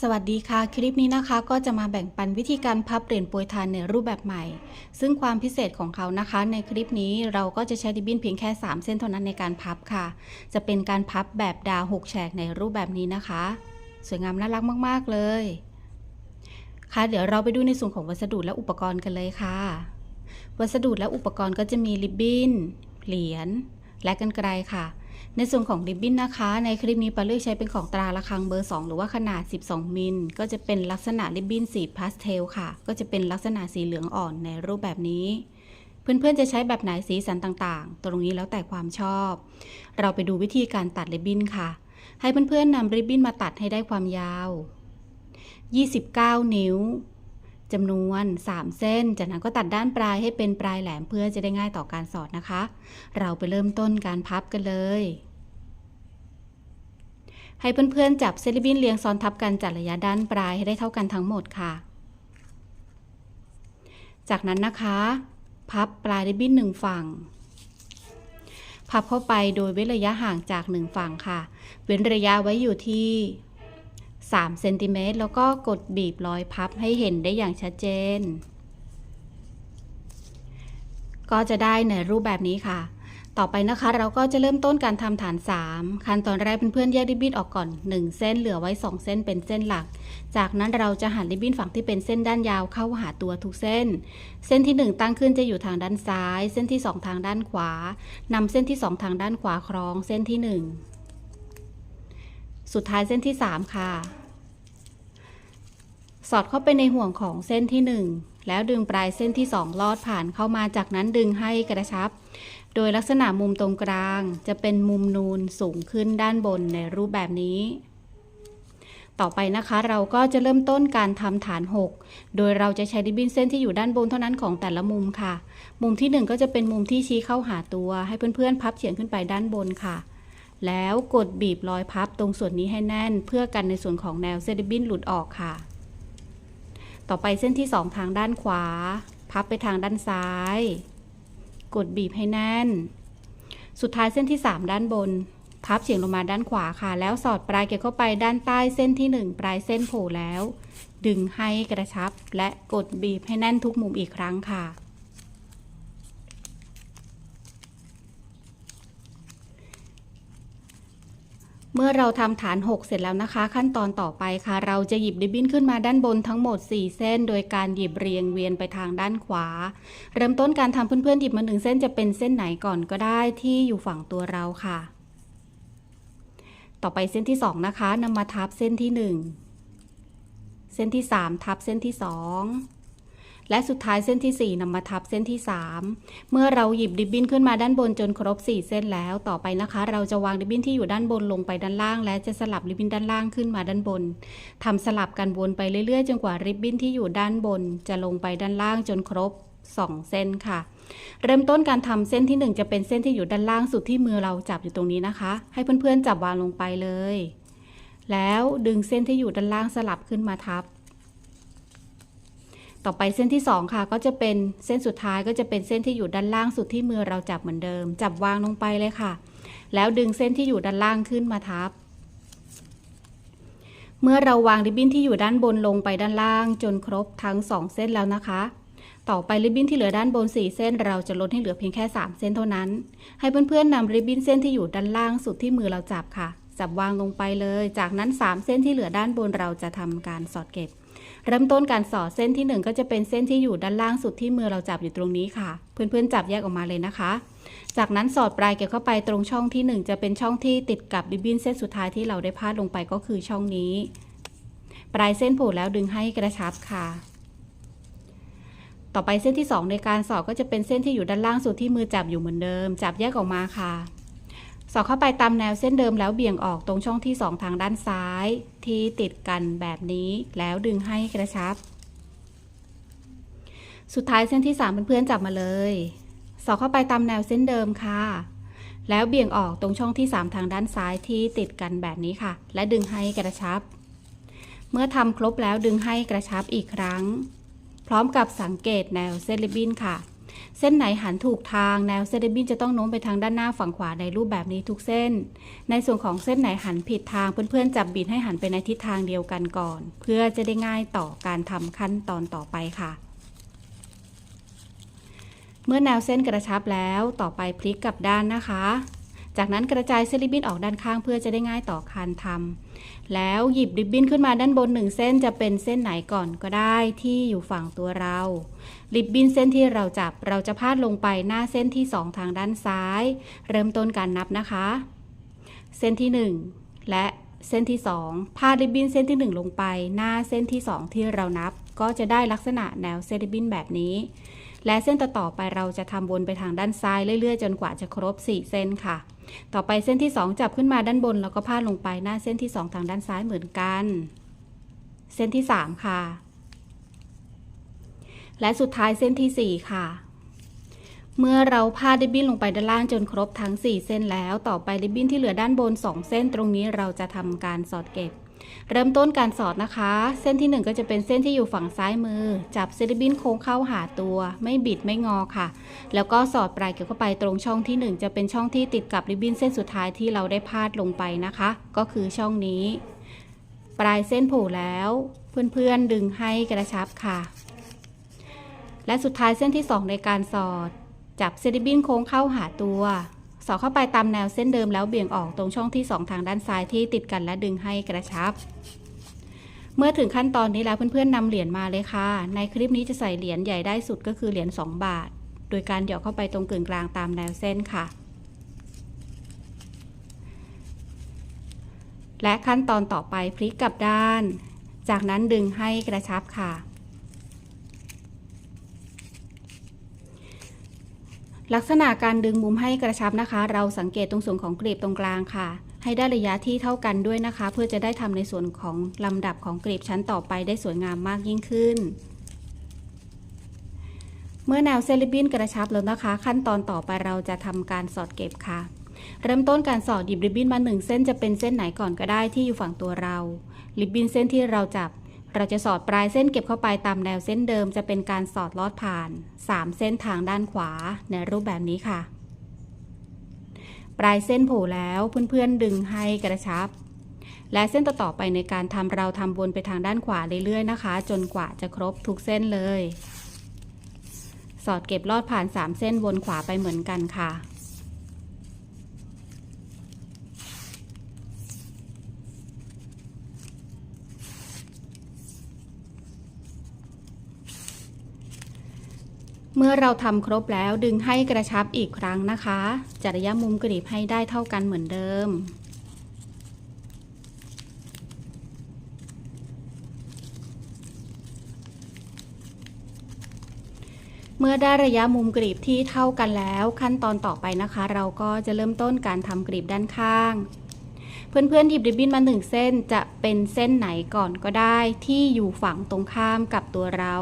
สวัสดีค่ะ คลิปนี้นะคะก็จะมาแบ่งปันวิธีการพับเหรียญโปรยทานในรูปแบบใหม่ ซึ่งความพิเศษของเขานะคะ ในคลิปนี้เราก็จะใช้ริบบิ้นเพียงแค่ 3 เส้นเท่านั้นในการพับค่ะ จะเป็นการพับแบบดาว6แฉกในรูปแบบนี้นะคะ สวยงามน่ารักมาก ๆ เลย ค่ะเดี๋ยวเราไปดูในส่วนของวัสดุและอุปกรณ์กันเลยค่ะ วัสดุและอุปกรณ์ก็จะมีริบบิ้นเหรียญและกันไกรค่ะ ในส่วนของริบบิ้นนะคะ ในคลิปนี้ปาเลือกใช้เป็นของตราระฆังเบอร์ 2 หรือว่าขนาด 12 มิล ก็จะเป็นลักษณะริบบิ้นสีพาสเทลค่ะ ก็จะเป็นลักษณะสีเหลืองอ่อนในรูปแบบนี้เพื่อนๆ จะใช้แบบไหนสีสันต่างๆ ตรงนี้แล้วแต่ความชอบ เราไปดูวิธีการตัดริบบิ้นค่ะ ให้เพื่อนๆนำริบบิ้นมาตัดให้ได้ความยาว 29 นิ้ว จำนวน 3 เส้น จากนั้นก็ตัดด้านปลายให้เป็นปลายแหลมเพื่อจะได้ง่ายต่อการสอดนะคะ เราไปเริ่มต้นการพับกันเลย ให้เพื่อนๆจับเซลิบินเรียงซ้อนทับกันจัดระยะด้านปลายให้ได้เท่ากันทั้งหมดค่ะ จากนั้นนะคะ พับปลายริบบิ้นหนึ่งฝั่งพับเข้าไปโดยเว้นระยะห่างจากหนึ่งฝั่งค่ะ เว้นระยะไว้อยู่ที่ 3เซนติเมตรแล้วก็กดบีบรอยพับให้เห็นได้อย่างชัดเจน ก็จะได้ในรูปแบบนี้ค่ะ ต่อไปนะคะ เราก็จะเริ่มต้นการทำฐาน 3 ขั้นตอนแรกเพื่อนๆแยกริบบิ้นออกก่อน 1 เส้นเหลือไว้ 2 เส้นเป็นเส้นหลัก จากนั้นเราจะหันริบบิ้นฝั่งที่เป็นเส้นด้านยาวเข้าหาตัวทุกเส้น เส้นที่ 1 ตั้งขึ้นจะอยู่ทางด้านซ้าย เส้นที่ 2 ทางด้านขวานำเส้นที่ 2 ทางด้านขวาคล้องเส้นที่ 1สุดท้ายเส้นที่ 3 ค่ะ สอดเข้าไปในห่วงของเส้นที่ 1 แล้วดึงปลายเส้นที่ 2 ลอดผ่านเข้ามาจากนั้นดึงให้กระชับ โดยลักษณะมุมตรงกลางจะเป็นมุมนูนสูงขึ้นด้านบนในรูปแบบนี้ ต่อไปนะคะเราก็จะเริ่มต้นการทำฐาน 6 โดยเราจะใช้ริบบิ้นเส้นที่อยู่ด้านบนเท่านั้นของแต่ละมุมค่ะ มุมที่ 1 ก็จะเป็นมุมที่ชี้เข้าหาตัว ให้เพื่อนๆ พับเฉียงขึ้นไปด้านบนค่ะแล้วกดบีบรอยพับตรงส่วนนี้ให้แน่น เพื่อกันในส่วนของแนวเส้นริบินหลุดออกค่ะ ต่อไปเส้นที่ 2 ทางด้านขวา พับไปทางด้านซ้าย กดบีบให้แน่น สุดท้ายเส้นที่ 3 ด้านบน พับเฉียงลงมาด้านขวาค่ะ แล้วสอดปลายเก็บเข้าไปด้านใต้เส้นที่ 1 ปลายเส้นโผล่แล้ว ดึงให้กระชับและกดบีบให้แน่นทุกมุมอีกครั้งค่ะ เมื่อเราทำฐาน 6 เสร็จแล้วนะคะ ขั้นตอนต่อไปค่ะ เราจะหยิบริบบิ้นขึ้นมาด้านบนทั้งหมด 4 เส้น โดยการหยิบเรียงเวียนไปทางด้านขวา เริ่มต้นการทำเพื่อนๆหยิบมาหนึ่งเส้นจะเป็นเส้นไหนก่อนก็ได้ที่อยู่ฝั่งตัวเราค่ะ ต่อไปเส้นที่ 2 นะคะนำมาทับเส้นที่ 1 เส้นที่ 3 ทับเส้นที่ 2 และสุดท้ายเส้นที่ 4นำมาทับเส้นที่ 3 เมื่อเราหยิบริบบิ้นขึ้นมาด้านบนจนครบ 4 เส้นแล้ว ต่อไปนะคะ เราจะวางริบบิ้นที่อยู่ด้านบนลงไปด้านล่าง และจะสลับริบบิ้นด้านล่างขึ้นมาด้านบนทำสลับกันวนไปเรื่อยๆ จนกว่าริบบิ้นที่อยู่ด้านบน จะลงไปด้านล่างจนครบ 2 เส้นค่ะ เริ่มต้นการทำเส้นที่ 1 จะเป็นเส้นที่อยู่ด้านล่างสุดที่มือเราจับอยู่ตรงนี้นะคะ ให้เพื่อนๆจับวางลงไปเลย แล้วดึงเส้นที่อยู่ด้านล่างสลับขึ้นมาทับ ต่อไปเส้นที่ 2 ค่ะ ก็จะเป็นเส้นสุดท้ายก็จะเป็นเส้นที่อยู่ด้านล่างสุดที่มือเราจับเหมือนเดิม จับวางลงไปเลยค่ะ แล้วดึงเส้นที่อยู่ด้านล่างขึ้นมาทับ เมื่อเราวางริบบิ้นที่อยู่ด้านบนลงไปด้านล่าง จนครบทั้ง 2 เส้นแล้วนะคะ ต่อไปริบบิ้นที่เหลือด้านบน 4 เส้น เราจะลดให้เหลือเพียงแค่ 3 เส้นเท่านั้น ให้เพื่อนๆนำริบบิ้นเส้นที่อยู่ด้านล่างสุดที่มือเราจับค่ะ จับวางลงไปเลย จากนั้น 3 เส้นที่เหลือด้านบนเราจะทำการสอดเก็บ เริ่มต้นการสอดเส้นที่ 1 ก็จะเป็นเส้นที่อยู่ด้านล่างสุดที่มือเราจับอยู่ตรงนี้ค่ะ เพื่อนๆจับแยกออกมาเลยนะคะ จากนั้นสอดปลายเก็บเข้าไปตรงช่องที่ 1 จะเป็นช่องที่ติดกับริบบิ้นเส้นสุดท้ายที่เราได้พาดลงไปก็คือช่องนี้ ปลายเส้นผล่แล้วดึงให้กระชับค่ะ ต่อไปเส้นที่ 2 ในการสอดก็จะเป็นเส้นที่อยู่ด้านล่างสุดที่มือจับอยู่เหมือนเดิม จับแยกออกมาค่ะ สอดเข้าไปตามแนวเส้นเดิมแล้วเบี่ยงออกตรงช่องที่ 2 ทางด้านซ้าย ที่ติดกันแบบนี้แล้วดึงให้กระชับ สุดท้ายเส้นที่ 3 เพื่อนๆจับมาเลย สอดเข้าไปตามแนวเส้นเดิมค่ะ แล้วเบี่ยงออกตรงช่องที่ 3 ทางด้านซ้ายที่ติดกันแบบนี้ค่ะ และดึงให้กระชับ เมื่อทำครบแล้วดึงให้กระชับอีกครั้ง พร้อมกับสังเกตแนวเส้นริบบิ้นค่ะ เส้นไหนหันถูกทางแนวเส้นบินจะต้องโน้มไปทางด้านหน้าฝั่งขวาในรูปแบบนี้ทุกเส้น ในส่วนของเส้นไหนหันผิดทางเพื่อนๆจับบิดให้หันไปในทิศทางเดียวกันก่อน เพื่อจะได้ง่ายต่อการทำขั้นตอนต่อไปค่ะ เมื่อแนวเส้นกระชับแล้วต่อไปพลิกกลับด้านนะคะ จากนั้นกระจายเส้นริบบิ้นออกด้านข้างเพื่อจะได้ง่ายต่อการทำแล้วหยิบริบบิ้นขึ้นมาด้านบนหนึ่งเส้นจะเป็นเส้นไหนก่อนก็ได้ที่อยู่ฝั่งตัวเรา ริบบิ้นเส้นที่เราจับเราจะพาดลงไปหน้าเส้นที่ 2 ทางด้านซ้าย เริ่มต้นการนับนะคะ เส้นที่ 1 และเส้นที่ 2 พาดริบบิ้นเส้นที่ 1 ลงไป หน้าเส้นที่ 2 ที่เรานับ ก็จะได้ลักษณะแนวเส้นริบบิ้นแบบนี้ และเส้นต่อๆไปเราจะทำวนไปทางด้านซ้ายเรื่อยๆ จนกว่าจะครบ 4 เส้นค่ะ ต่อไปเส้นที่ 2 จับขึ้นมาด้านบน แล้วก็พาดลงไปหน้าเส้นที่ 2 ทางด้านซ้ายเหมือนกัน เส้นที่ 3 ค่ะ และสุดท้ายเส้นที่ 4 ค่ะเมื่อเราพาดริบบิ้นลงไปด้านล่างจนครบทั้ง 4 เส้นแล้ว ต่อไปริบบิ้นที่เหลือด้านบน 2 เส้นตรงนี้เราจะทำการสอดเก็บ เริ่มต้นการสอดนะคะ เส้นที่ 1 ก็จะเป็นเส้นที่อยู่ฝั่งซ้ายมือ จับเซริบินโค้งเข้าหาตัว ไม่บิดไม่งอค่ะ แล้วก็สอดปลายเกี่ยวเข้าไปตรงช่องที่ 1 จะเป็นช่องที่ติดกับริบบิ้นเส้นสุดท้ายที่เราได้พาดลงไปนะคะ ก็คือช่องนี้ ปลายเส้นโผล่แล้ว เพื่อนๆดึงให้กระชับค่ะ และสุดท้ายเส้นที่ 2 ในการสอด จับเซริบินโค้งเข้าหาตัว สอดเข้าไปตามแนวเส้นเดิมแล้วเบี่ยงออกตรงช่องที่ 2 ทางด้านซ้ายที่ติดกันและดึงให้กระชับ เมื่อถึงขั้นตอนนี้แล้วเพื่อนๆนำเหรียญมาเลยค่ะ ในคลิปนี้จะใส่เหรียญใหญ่ได้สุดก็คือเหรียญ2บาท โดยการหยอดเข้าไปตรงกึ่งกลางตามแนวเส้นค่ะ และขั้นตอนต่อไปพลิกกลับด้าน จากนั้นดึงให้กระชับค่ะ ลักษณะการดึงมุมให้กระชับนะคะ เราสังเกตตรงส่วนของกลีบตรงกลางค่ะ ให้ได้ระยะที่เท่ากันด้วยนะคะ เพื่อจะได้ทำในส่วนของลำดับของกลีบชั้นต่อไปได้สวยงามมากยิ่งขึ้น เมื่อแนวเซลิบบินกระชับแล้วนะคะ ขั้นตอนต่อไปเราจะทำการสอดเก็บค่ะ เริ่มต้นการสอดหยิบริบบิ้นมาหนึ่งเส้นจะเป็นเส้นไหนก่อนก็ได้ที่อยู่ฝั่งตัวเราริบบิ้นเส้นที่เราจับ เราจะสอดปลายเส้นเก็บเข้าไปตามแนวเส้นเดิมจะเป็นการสอดลอดผ่าน 3 เส้นทางด้านขวาในรูปแบบนี้ค่ะ ปลายเส้นโผล่แล้วเพื่อนๆดึงให้กระชับ และเส้นต่อๆไปในการทำเราทำวนไปทางด้านขวาเรื่อยๆนะคะ จนกว่าจะครบทุกเส้นเลย สอดเก็บลอดผ่าน 3 เส้นวนขวาไปเหมือนกันค่ะ มื่อเราทำครบแล้วดึงให้กระชับอีกครั้งนะคะ จัดระยะมุมกรีบให้ได้เท่ากันเหมือนเดิม เมื่อได้ระยะมุมกรีบที่เท่ากันแล้ว ขั้นตอนต่อไปนะคะ เราก็จะเริ่มต้นการทำกรีบด้านข้าง เพื่อนๆหยิบริบบิ้นมาหนึ่งเส้นจะเป็นเส้นไหนก่อนก็ได้ที่อยู่ฝั่งตรงข้ามกับตัวเรา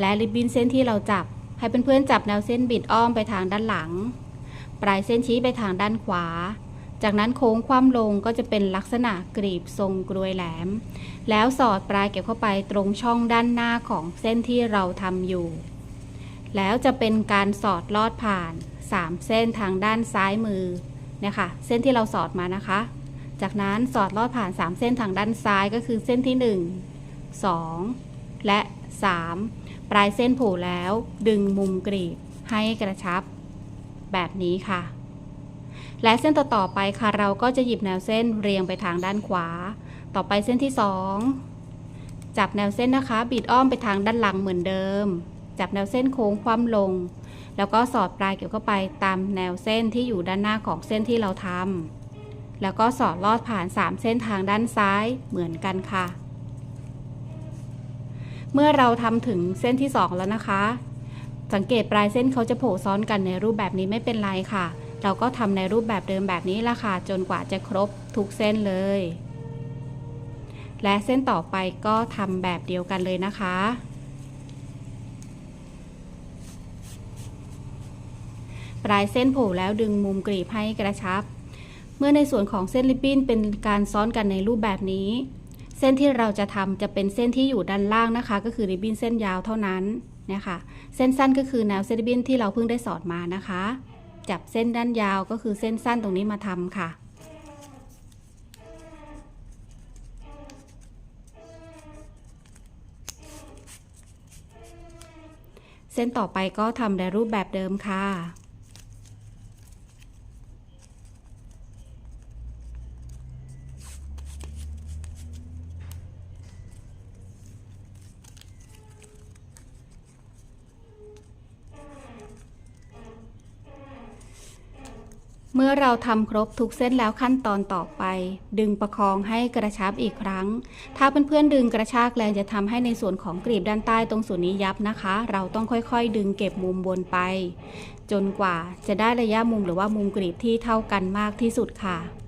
และริบบิ้นเส้นที่เราจับ ให้เพื่อนๆจับแนวเส้นบิดอ้อมไปทางด้านหลัง ปลายเส้นชี้ไปทางด้านขวา จากนั้นโค้งคว่ำลงก็จะเป็นลักษณะกรีบทรงกรวยแหลม แล้วสอดปลายเก็บเข้าไปตรงช่องด้านหน้าของเส้นที่เราทำอยู่ แล้วจะเป็นการสอดลอดผ่าน 3 เส้นทางด้านซ้ายมือเนี่ยค่ะเส้นที่เราสอดมานะคะ จากนั้นสอดลอดผ่าน 3 เส้นทางด้านซ้ายก็คือเส้นที่ 1 2 และ 3 ปลายเส้นโผล่แล้ว ดึงมุมกรีบให้กระชับ แบบนี้ค่ะ และเส้นต่อๆไปค่ะ เราก็จะหยิบแนวเส้นเรียงไปทางด้านขวา ต่อไปเส้นที่ 2 จับแนวเส้นนะคะ บิดอ้อมไปทางด้านหลังเหมือนเดิม จับแนวเส้นโค้งคว่ำลง แล้วก็สอดปลายเกี่ยวเข้าไปตามแนวเส้นที่อยู่ด้านหน้าของเส้นที่เราทำแล้วก็สอดลอดผ่าน 3 เส้นทางด้านซ้ายเหมือนกันค่ะ เมื่อเราทำถึงเส้นที่ 2 แล้วนะคะ สังเกตปลายเส้นเขาจะโผล่ซ้อนกันในรูปแบบนี้ไม่เป็นไรค่ะ เราก็ทำในรูปแบบเดิมแบบนี้ละค่ะ จนกว่าจะครบทุกเส้นเลย และเส้นต่อไปก็ทำแบบเดียวกันเลยนะคะปลายเส้นโผล่แล้วดึงมุมกรีบให้กระชับ เมื่อในส่วนของเส้นริบบิ้นเป็นการซ้อนกันในรูปแบบนี้ เส้นที่เราจะทำจะเป็นเส้นที่อยู่ด้านล่างนะคะ ก็คือริบบิ้นเส้นยาวเท่านั้นนี่ยค่ะเส้นสั้นก็คือแนวเซนติบินที่เราเพิ่งได้สอนมานะคะ จับเส้นด้านยาวก็คือเส้นสั้นตรงนี้มาทำค่ะเส้นต่อไปก็ทำในรูปแบบเดิมค่ะ เมื่อเราทำครบทุกเส้นแล้วขั้นตอนต่อไป ดึงประคองให้กระชับอีกครั้ง ถ้าเพื่อนๆดึงกระชากแรงจะทำให้ในส่วนของกรีบด้านใต้ตรงส่วนนี้ยับนะคะ เราต้องค่อยๆ ดึงเก็บมุมบนไป จนกว่าจะได้ระยะมุมหรือว่ามุมกรีบที่เท่ากันมากที่สุดค่ะ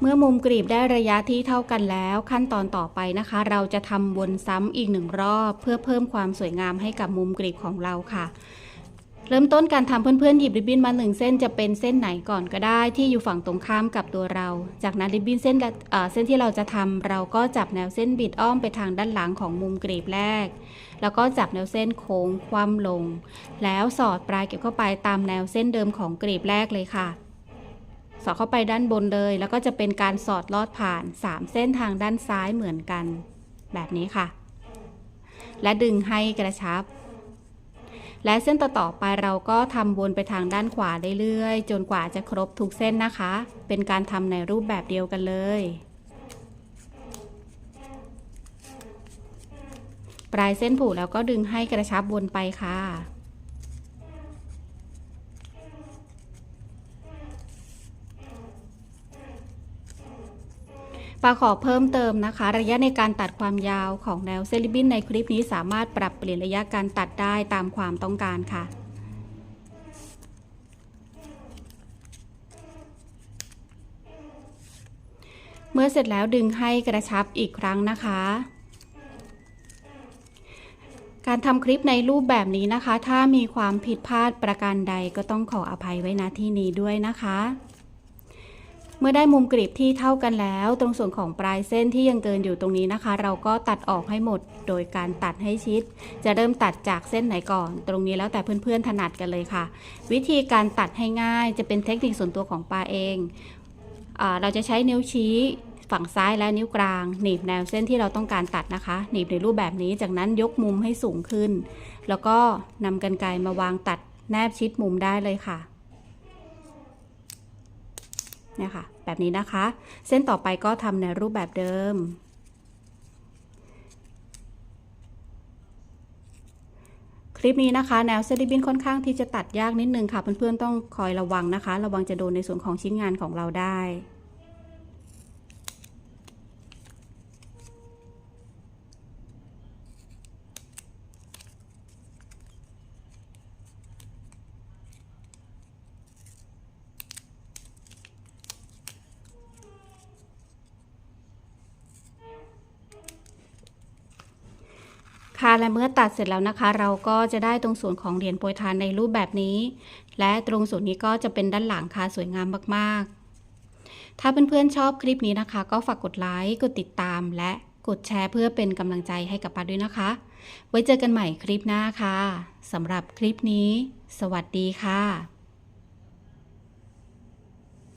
เมื่อมุมกรีบได้ระยะที่เท่ากันแล้ว ขั้นตอนต่อไปนะคะ เราจะทำวนซ้ำอีกหนึ่งรอบ เพื่อเพิ่มความสวยงามให้กับมุมกรีบของเราค่ะ เริ่มต้นการทำเพื่อนๆหยิบริบบิ้นมาหนึ่งเส้นจะเป็นเส้นไหนก่อนก็ได้ที่อยู่ฝั่งตรงข้ามกับตัวเรา จากนั้นริบบิ้นเส้นเส้นที่เราจะทำเราก็จับแนวเส้นบิดอ้อมไปทางด้านหลังของมุมกรีบแรก แล้วก็จับแนวเส้นโค้งคว่ำลง แล้วสอดปลายเก็บเข้าไปตามแนวเส้นเดิมของกรีบแรกเลยค่ะ อดเข้าไปด้านบนเลย แล้วก็จะเป็นการสอดลอดผ่าน 3 เส้นทางด้านซ้ายเหมือนกัน แบบนี้ค่ะ และดึงให้กระชับ และเส้นต่อๆไปเราก็ทำวนไปทางด้านขวาเรื่อยๆจนกว่าจะครบทุกเส้นนะคะ เป็นการทำในรูปแบบเดียวกันเลย ปลายเส้นผูกแล้วก็ดึงให้กระชับวนไปค่ะ ปาขอเพิ่มเติมนะคะ ระยะในการตัดความยาวของแนวเซลิบินในคลิปนี้สามารถปรับเปลี่ยนระยะการตัดได้ตามความต้องการค่ะเมื่อเสร็จแล้วดึงให้กระชับอีกครั้งนะคะ การทำคลิปในรูปแบบนี้นะคะ ถ้ามีความผิดพลาดประการใดก็ต้องขออภัยไว้ณที่นี้ด้วยนะคะ เมื่อได้มุมกรีบที่เท่ากันแล้ว ตรงส่วนของปลายเส้นที่ยังเกินอยู่ตรงนี้นะคะ เราก็ตัดออกให้หมด โดยการตัดให้ชิด จะเริ่มตัดจากเส้นไหนก่อน ตรงนี้แล้วแต่เพื่อนๆถนัดกันเลยค่ะ วิธีการตัดให้ง่ายจะเป็นเทคนิคส่วนตัวของปาเองอเราจะใช้นิ้วชี้ฝั่งซ้ายและนิ้วกลาง หนีบแนวเส้นที่เราต้องการตัดนะคะ หนีบในรูปแบบนี้จากนั้นยกมุมให้สูงขึ้น แล้วก็นำกรรไกรมาวางตัดแนบชิดมุมได้เลยค่ะ เนี่ยค่ะ แบบนี้นะคะ เส้นต่อไปก็ทำในรูปแบบเดิม คลิปนี้นะคะ แนวเซดิบินค่อนข้างที่จะตัดยากนิดนึงค่ะ เพื่อนๆต้องคอยระวังนะคะ ระวังจะโดนในส่วนของชิ้นงานของเราได้ ค่ะและเมื่อตัดเสร็จแล้วนะคะ เราก็จะได้ตรงส่วนของเหรียญโปรยทานในรูปแบบนี้ และตรงส่วนนี้ก็จะเป็นด้านหลังค่ะสวยงามมากๆ ถ้าเพื่อนๆชอบคลิปนี้นะคะ ก็ฝากกดไลค์กดติดตาม และกดแชร์เพื่อเป็นกำลังใจให้กับปาด้วยนะคะ ไว้เจอกันใหม่คลิปหน้าค่ะสำหรับคลิปนี้ สวัสดีค่ะ